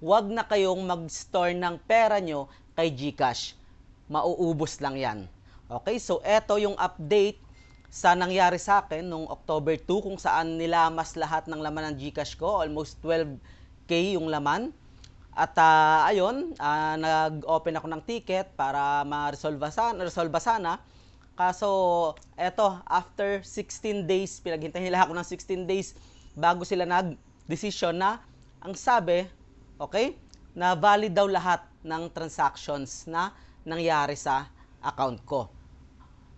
wag na kayong mag-store ng pera nyo kay GCash. Mauubos lang yan. Okay, so eto yung update sa nangyari sa akin nung October 2 kung saan nilamas lahat ng laman ng GCash ko, almost 12k yung laman. At ah, ayun, ah, nag-open ako ng ticket para ma-resolve sana, resolve sana. Kaso, eto, after 16 days, pinaghintay nila ako ng 16 days bago sila nag-decision na ang sabi, okay, na valid daw lahat ng transactions na nangyari sa account ko.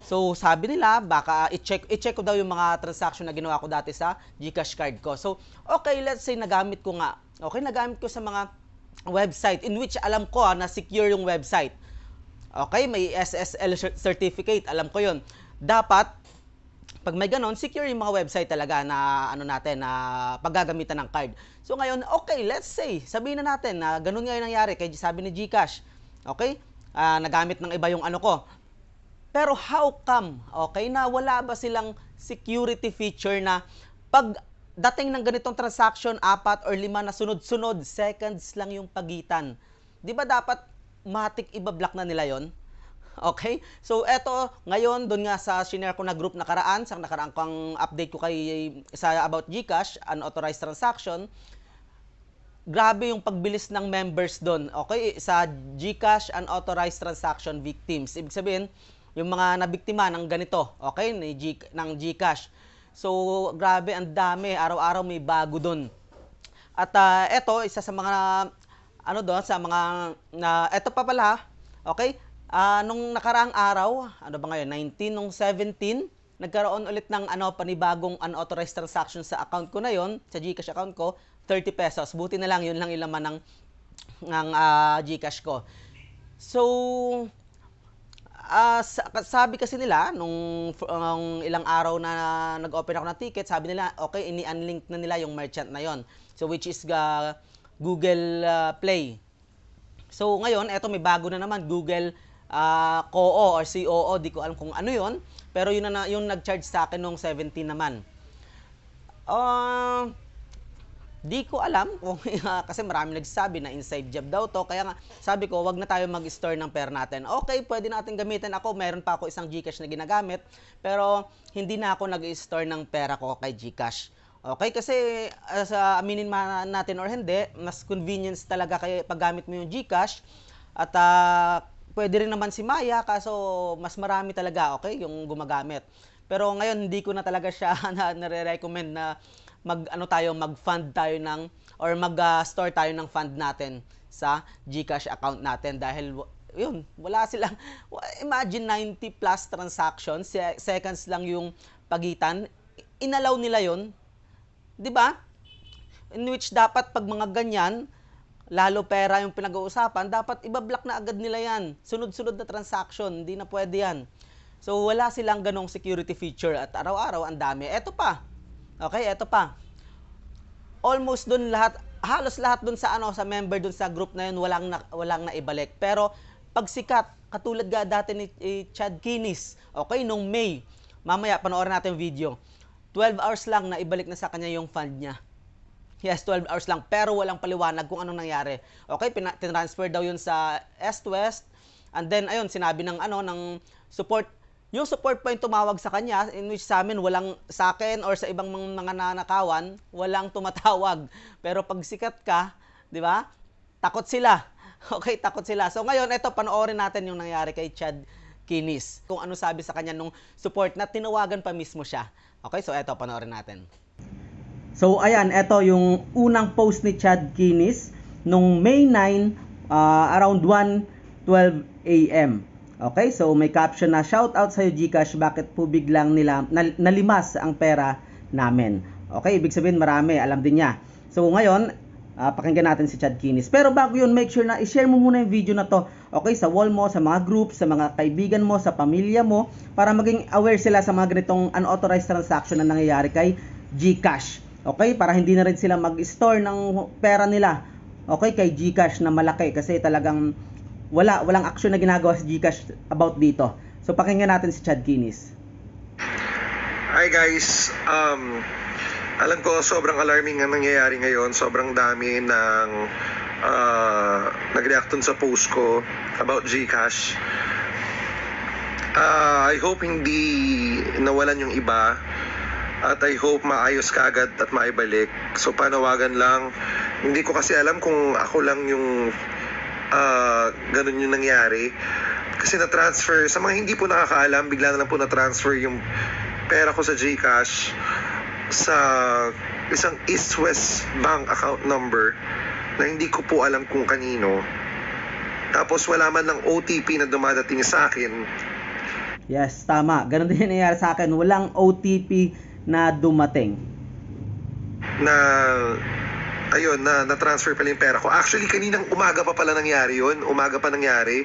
So, sabi nila, baka i-check, i-check ko daw yung mga transaction na ginawa ko dati sa GCash card ko. So, okay, let's say nagamit ko nga. Okay, nagamit ko sa mga website in which alam ko ah, na secure yung website. Okay, may SSL cer- certificate, alam ko yon. Dapat, pag may ganon, secure yung mga website talaga na ano natin, na paggagamitan ng card. So ngayon, okay, let's say, sabihin na natin na ganun nga yung nangyari kay sabi ni GCash. Okay? Ah, nagamit ng iba yung ano ko. Pero how come, okay, na wala ba silang security feature na pag dating ng ganitong transaction, apat or lima na sunod-sunod, seconds lang yung pagitan. Di ba dapat matik ibablock na nila yon? Okay? So, eto, ngayon, doon nga sa shinare ko na group nakaraan, sa nakaraan kong update ko kay sa about GCash, unauthorized transaction, grabe yung pagbilis ng members doon. Okay, sa GCash unauthorized transaction victims. Ibig sabihin, yung mga nabiktima ng ganito, okay, ni G, ng GCash. So, grabe, ang dami. Araw-araw may bago doon. At ah, eto, isa sa mga, ano doon, sa mga, na, eto pa pala, okay, Ah, nung nakaraang araw, ano ba ngayon, 19, nung 17, nagkaroon ulit ng ano, panibagong unauthorized transaction sa account ko na yon, sa GCash account ko, 30 pesos. Buti na lang, yun lang yung laman ng, ng ah, GCash ko. So, sa- sabi kasi nila, nung ang ilang araw na nag-open ako ng ticket, sabi nila, okay, ini-unlink na nila yung merchant na yon. So, which is ga- Google ah, Play. So ngayon, eto may bago na naman Google ah, COO or COO, di ko alam kung ano 'yon, pero yun na yung nag-charge sa akin nung 17 naman. Ah, di ko alam kung kasi marami nagsasabi na inside job daw to, kaya nga sabi ko, wag na tayo mag-store ng pera natin. Okay, pwede natin gamitin ako, meron pa ako isang GCash na ginagamit, pero hindi na ako nag-store ng pera ko kay GCash. Okay, kasi uh, sa aminin man natin or hindi, mas convenience talaga kay paggamit mo yung GCash at ah, pwede rin naman si Maya kaso mas marami talaga, okay, yung gumagamit. Pero ngayon hindi ko na talaga siya na nare-recommend na mag ano tayo, mag-fund tayo ng or mag-store tayo ng fund natin sa GCash account natin dahil yun, wala silang imagine 90 plus transactions, se- seconds lang yung pagitan. Inalaw nila yun 'di ba? In which dapat pag mga ganyan, lalo pera yung pinag-uusapan, dapat ibablock na agad nila yan. Sunod-sunod na transaction, hindi na pwede yan. So wala silang ganong security feature at araw-araw ang dami. Eto pa. Okay, eto pa. Almost doon lahat, halos lahat doon sa ano sa member doon sa group na yun walang na, walang naibalik. Pero pag sikat, katulad ga dati ni eh, Chad Kinis, okay, nung May, mamaya panoorin natin yung video. 12 hours lang na ibalik na sa kanya yung fund niya. Yes, 12 hours lang. Pero walang paliwanag kung anong nangyari. Okay, tinransfer daw yun sa East West. And then, ayun, sinabi ng ano, ng support. Yung support point tumawag sa kanya, in which sa amin, walang, sa akin or sa ibang mga, mga nanakawan, walang tumatawag. Pero pag sikat ka, di ba, takot sila. Okay, takot sila. So ngayon, ito, panoorin natin yung nangyari kay Chad Kinis. Kung ano sabi sa kanya nung support na tinawagan pa mismo siya. Okay, so ito, panoorin natin. So ayan, ito yung unang post ni Chad Kinis nung May 9 ah, around 1:12 AM. Okay, so may caption na shout out sa GCash bakit po biglang nila nal- nalimas ang pera namin. Okay, ibig sabihin marami, alam din niya. So ngayon, ah, pakinggan natin si Chad Kinis. Pero bago yun, make sure na i-share mo muna yung video na to. Okay, sa wall mo, sa mga groups, sa mga kaibigan mo, sa pamilya mo, para maging aware sila sa mga ganitong unauthorized transaction na nangyayari kay GCash. Okay, para hindi na rin sila mag-store ng pera nila. Okay, kay GCash na malaki kasi talagang wala walang action na ginagawa si GCash about dito. So pakinggan natin si Chad Kinis. Hi guys, um, alam ko sobrang alarming ang nangyayari ngayon. Sobrang dami ng uh, nag-react dun sa post ko about Gcash. Uh, I hope hindi nawalan yung iba at I hope maayos kagad at maibalik. So panawagan lang. Hindi ko kasi alam kung ako lang yung uh, ganun yung nangyari. Kasi na-transfer, sa mga hindi po nakakaalam, bigla na lang po na-transfer yung pera ko sa GCash sa isang East-West Bank account number na hindi ko po alam kung kanino. Tapos wala man lang OTP na dumadating sa akin. Yes, tama. Ganon din nangyari sa akin. Walang OTP na dumating. Na ayun, na, na-transfer pala yung pera ko. Actually, kaninang umaga pa pala nangyari yun. Umaga pa nangyari.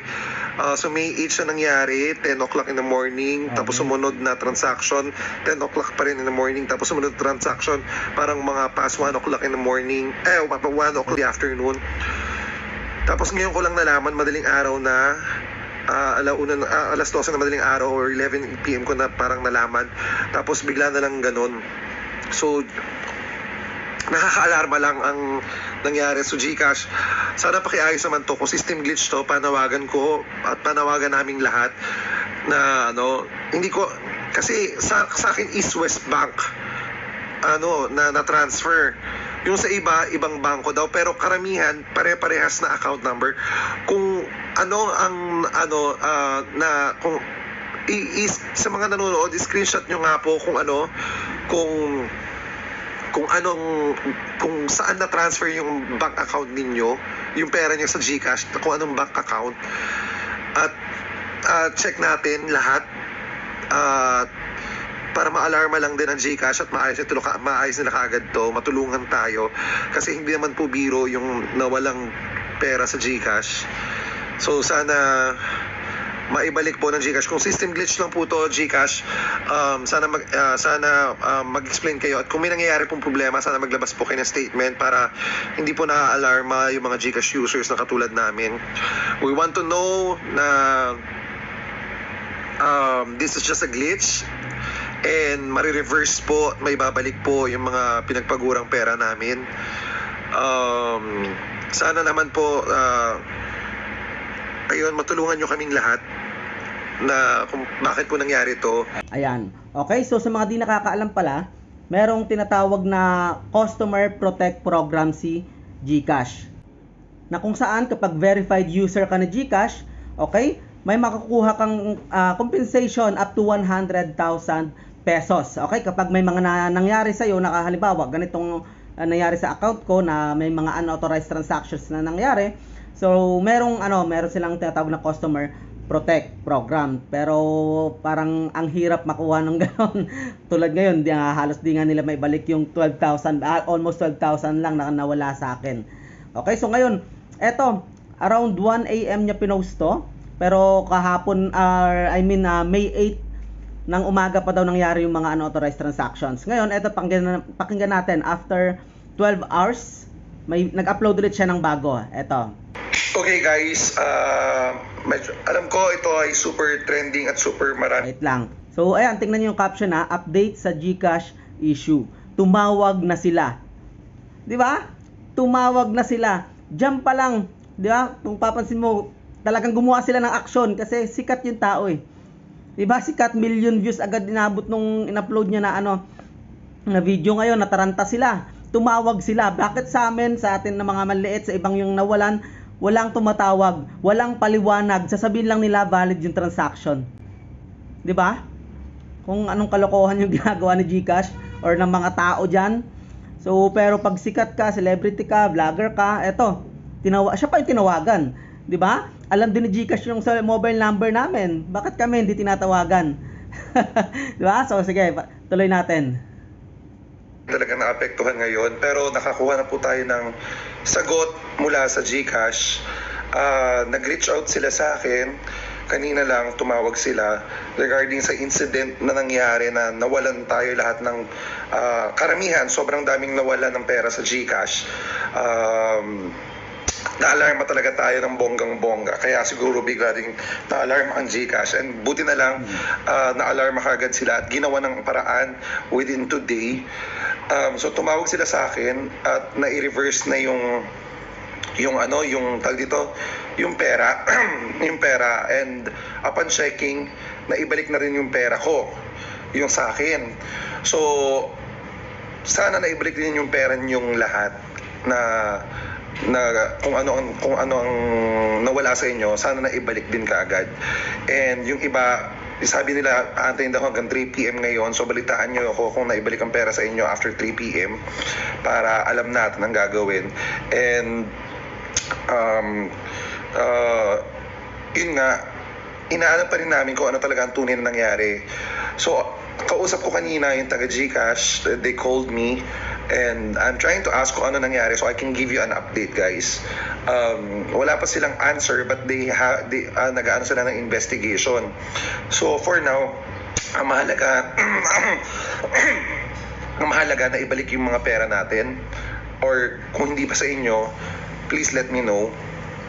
Uh, so, May 8 siya nangyari, 10 o'clock in the morning. Okay. Tapos sumunod na transaction, 10 o'clock pa rin in the morning. Tapos sumunod na transaction, parang mga past 1 o'clock in the morning. Eh, 1 o'clock in the afternoon. Tapos ngayon ko lang nalaman, madaling araw na, uh, alauna, uh, alas 12 na madaling araw or 11 p.m. ko na parang nalaman. Tapos bigla na lang ganun. So, nakaka-alarma lang ang nangyari sa Gcash. Sana pakiayos naman to. Kung system glitch to, panawagan ko at panawagan naming lahat na ano, hindi ko, kasi sa, sa akin East West Bank, ano, na na-transfer. Yung sa iba, ibang bangko daw, pero karamihan, pare-parehas na account number. Kung ano ang, ano, ah, na, kung, i, is, sa mga nanonood, screenshot nyo nga po kung ano, kung kung anong kung saan na transfer yung bank account ninyo, yung pera niyo sa GCash, kung anong bank account. At uh, check natin lahat at para ma-alarma lang din ang GCash at maayos, ito, maayos nila kaagad to, matulungan tayo. Kasi hindi naman po biro yung nawalang pera sa GCash. So sana maibalik po ng GCash. Kung system glitch lang po to GCash, um, sana mag, uh, sana um, mag-explain kayo at kung may nangyayari pong problema, sana maglabas po kayo ng statement para hindi po na-alarma yung mga GCash users na katulad namin. We want to know na um, this is just a glitch and marireverse po, may babalik po yung mga pinagpagurang pera namin. Um, sana naman po uh, ayun, matulungan nyo kaming lahat na kung bakit po nangyari to. Ayan. Okay, so sa mga di nakakaalam pala, merong tinatawag na Customer Protect Program si GCash. Na kung saan kapag verified user ka na GCash, okay, may makukuha kang uh, compensation up to 100,000 pesos. Okay, kapag may mga na, nangyari sa iyo, nakahalimbawa, ganitong uh, nangyari sa account ko na may mga unauthorized transactions na nangyari, So, merong ano, meron silang tinatawag na customer protect program. Pero parang ang hirap makuha ng gano'n. Tulad ngayon, di, uh, halos di nga nila may balik yung 12,000, uh, almost 12,000 lang na nawala sa akin. Okay, so ngayon, eto, around 1 a.m. niya pinost to. Pero kahapon, uh, I mean, uh, May 8 ng umaga pa daw nangyari yung mga unauthorized transactions. Ngayon, eto, pakinggan, pakinggan natin, after 12 hours, may nag-upload ulit siya ng bago. Eto. Okay guys, uh, medyo, alam ko ito ay super trending at super marami. Wait lang. So ayan, tingnan niyo yung caption ha, update sa GCash issue. Tumawag na sila. 'Di ba? Tumawag na sila. Diyan pa lang, 'di ba? Kung papansin mo, talagang gumawa sila ng aksyon kasi sikat yung tao eh. 'Di ba? Sikat million views agad inabot nung in-upload niya na ano na video ngayon, nataranta sila. Tumawag sila. Bakit sa amin, sa atin na mga maliit, sa ibang yung nawalan, walang tumatawag, walang paliwanag, sasabihin lang nila valid yung transaction. 'Di ba? Kung anong kalokohan yung ginagawa ni GCash or ng mga tao diyan. So, pero pag sikat ka, celebrity ka, vlogger ka, eto, tinawa siya pa yung tinawagan. 'Di ba? Alam din ni GCash yung sa mobile number namin. Bakit kami hindi tinatawagan? 'Di ba? So, sige, tuloy natin talaga naapektuhan ngayon pero nakakuha na po tayo ng sagot mula sa GCash. Uh, nag-reach out sila sa akin. Kanina lang tumawag sila regarding sa incident na nangyari na nawalan tayo lahat ng uh, karamihan, sobrang daming nawalan ng pera sa GCash. Um, na-alarma talaga tayo ng bonggang-bongga. Kaya siguro bigla rin na-alarma ang Gcash. And buti na lang, uh, na-alarma kagad sila at ginawa ng paraan within today. Um, so tumawag sila sa akin at na-reverse na yung yung ano, yung tag dito, yung pera, yung pera and upon checking, naibalik na rin yung pera ko, yung sa akin. So, sana naibalik din yung pera niyong lahat na na kung ano ang kung ano ang nawala sa inyo sana na ibalik din kaagad. And yung iba sabi nila aantayin daw hanggang 3 PM ngayon. So balitaan niyo ako kung naibalik ang pera sa inyo after 3 PM para alam natin ang gagawin. And um uh, yun nga inaalam pa rin namin kung ano talaga ang tunay na nangyari. So kausap ko kanina yung taga Gcash they called me and I'm trying to ask kung ano nangyari so I can give you an update guys. Um, wala pa silang answer but they, ha, they uh, nag-ano sila ng investigation. So for now ang mahalaga ang mahalaga na ibalik yung mga pera natin or kung hindi pa sa inyo please let me know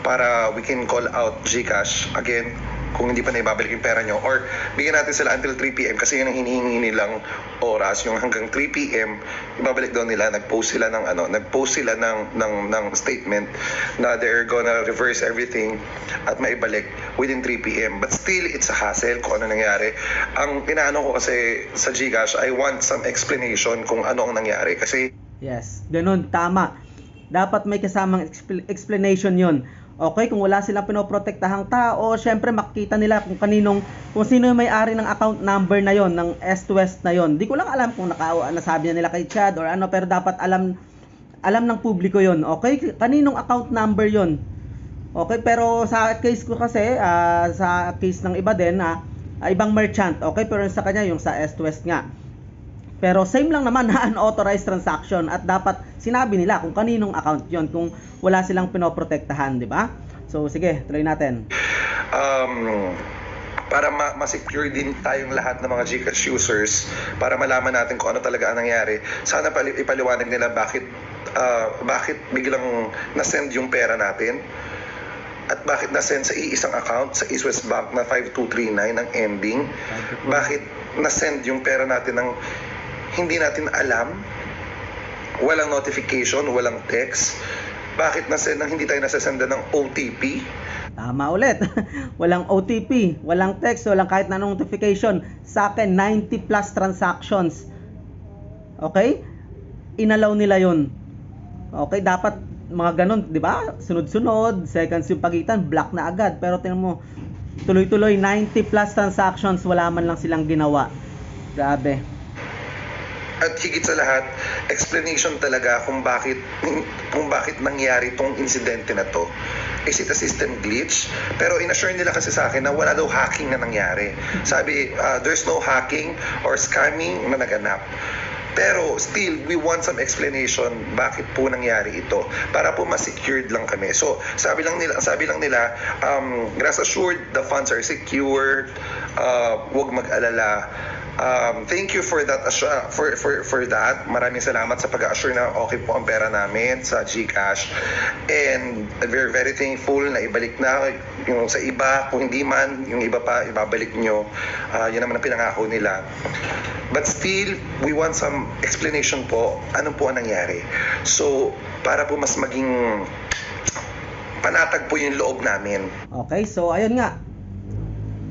para we can call out Gcash again kung hindi pa na ibabalik yung pera nyo or bigyan natin sila until 3 p.m. kasi yun ang hinihingi nilang oras yung hanggang 3 p.m. ibabalik daw nila nag-post sila ng ano nag-post sila ng ng ng statement na they're gonna reverse everything at maibalik within 3 p.m. but still it's a hassle kung ano nangyari ang inaano ko kasi sa Gcash I want some explanation kung ano ang nangyari kasi Yes, ganun, tama. Dapat may kasamang expl- explanation yon. Okay, kung wala silang pinoprotektahang tao, syempre makikita nila kung kaninong, kung sino yung may-ari ng account number na yon ng S to West na yon. Di ko lang alam kung naka, nasabi na nila kay Chad or ano, pero dapat alam, alam ng publiko yon. Okay, kaninong account number yon. Okay, pero sa case ko kasi, ah, sa case ng iba din, ah, ibang merchant. Okay, pero sa kanya yung sa S to West nga. Pero same lang naman na unauthorized transaction at dapat sinabi nila kung kaninong account yon kung wala silang pinoprotektahan, di ba? So sige, tuloy natin. um, para ma- ma-secure din tayong lahat ng mga Gcash users para malaman natin kung ano talaga ang nangyari. Sana pali- ipaliwanag nila bakit ah, bakit biglang na-send yung pera natin at bakit na-send sa iisang account sa East West Bank na 5239 ang ending. Bakit na-send yung pera natin ng hindi natin alam walang notification, walang text. Bakit na-send ng hindi tayo nasasenda ng OTP? Tama ulit. walang OTP, walang text, walang kahit na notification. Sa akin, 90 plus transactions. Okay? Inalaw nila yon. Okay, dapat mga ganun, di ba? Sunod-sunod, seconds yung pagitan, black na agad. Pero tingnan mo, tuloy-tuloy, 90 plus transactions, wala man lang silang ginawa. Grabe. At higit sa lahat, explanation talaga kung bakit kung bakit nangyari tong insidente na to. Is it a system glitch? Pero inassure nila kasi sa akin na wala daw hacking na nangyari. Sabi, uh, there's no hacking or scamming na naganap. Pero still, we want some explanation bakit po nangyari ito para po ma-secured lang kami. So, sabi lang nila, sabi lang nila, um, rest assured, the funds are secured, uh, huwag mag-alala. Um, thank you for that assure, for for for that. Maraming salamat sa pag-assure na okay po ang pera namin sa GCash. And we're very thankful na ibalik na yung sa iba, kung hindi man, yung iba pa ibabalik nyo. Ah, yun naman ang pinangako nila. But still, we want some explanation po, ano po ang nangyari. So, para po mas maging panatag po yung loob namin. Okay, so ayun nga.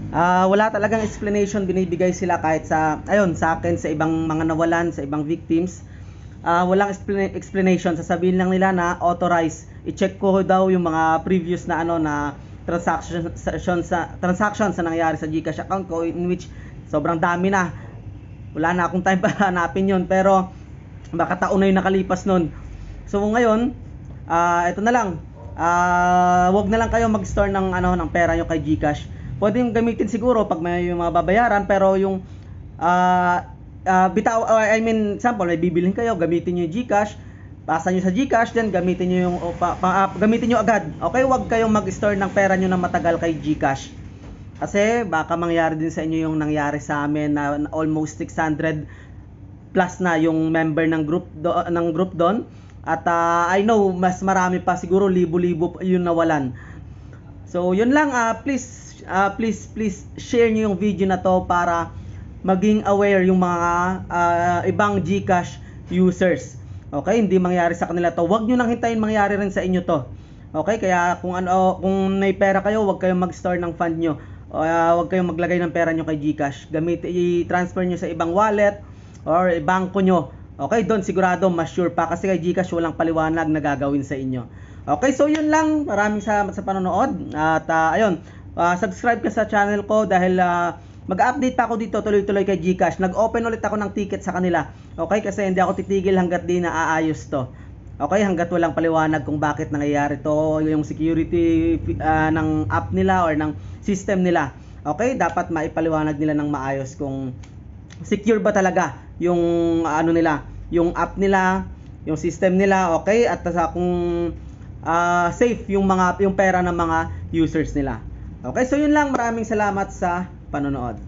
Ah, wala talagang explanation binibigay sila kahit sa ayun sa akin sa ibang mga nawalan, sa ibang victims. Ah, walang expla- explanation. Sasabihin lang nila na authorized. I-check ko daw yung mga previous na ano na transaction sa transactions na nangyari sa GCash account ko in which sobrang dami na. Wala na akong time para hanapin yun pero baka taon na yung nakalipas nun. So ngayon, ah ito na lang. Ah, wag na lang kayo mag-store ng ano ng pera nyo kay GCash. Pwede yung gamitin siguro pag may mga babayaran pero yung ah ah, bitaw ah, I mean example may bibilhin kayo, gamitin niyo yung GCash, pasa niyo sa GCash then gamitin niyo yung o, pa, ah, gamitin niyo agad. Okay, wag kayong mag-store ng pera niyo na matagal kay GCash. Kasi baka mangyari din sa inyo yung nangyari sa amin na almost 600 plus na yung member ng group do, ng group doon at ah, I know mas marami pa siguro libo-libo yung nawalan. So yun lang ah please ah, please please share niyo yung video na to para maging aware yung mga ah, ibang GCash users. Okay, hindi mangyari sa kanila to. Huwag niyo nang hintayin mangyari rin sa inyo to. Okay, kaya kung ano kung may pera kayo, huwag kayong mag-store ng fund nyo. O ah, huwag kayong maglagay ng pera nyo kay GCash. Gamit i-transfer nyo sa ibang wallet or bangko nyo. Okay, doon sigurado mas sure pa kasi kay GCash walang paliwanag na gagawin sa inyo. Okay, so yun lang. Maraming salamat sa panonood. At ah, ayun, ah, subscribe ka sa channel ko dahil ah, mag-update pa ako dito tuloy-tuloy kay GCash. Nag-open ulit ako ng ticket sa kanila. Okay, kasi hindi ako titigil hanggat di na aayos to. Okay, hanggat walang paliwanag kung bakit nangyayari to, yung security ah, ng app nila or ng system nila. Okay, dapat maipaliwanag nila ng maayos kung secure ba talaga yung ano nila, yung app nila, yung system nila, okay? At sa kung ah, safe yung mga yung pera ng mga users nila. Okay, so yun lang. Maraming salamat sa panonood.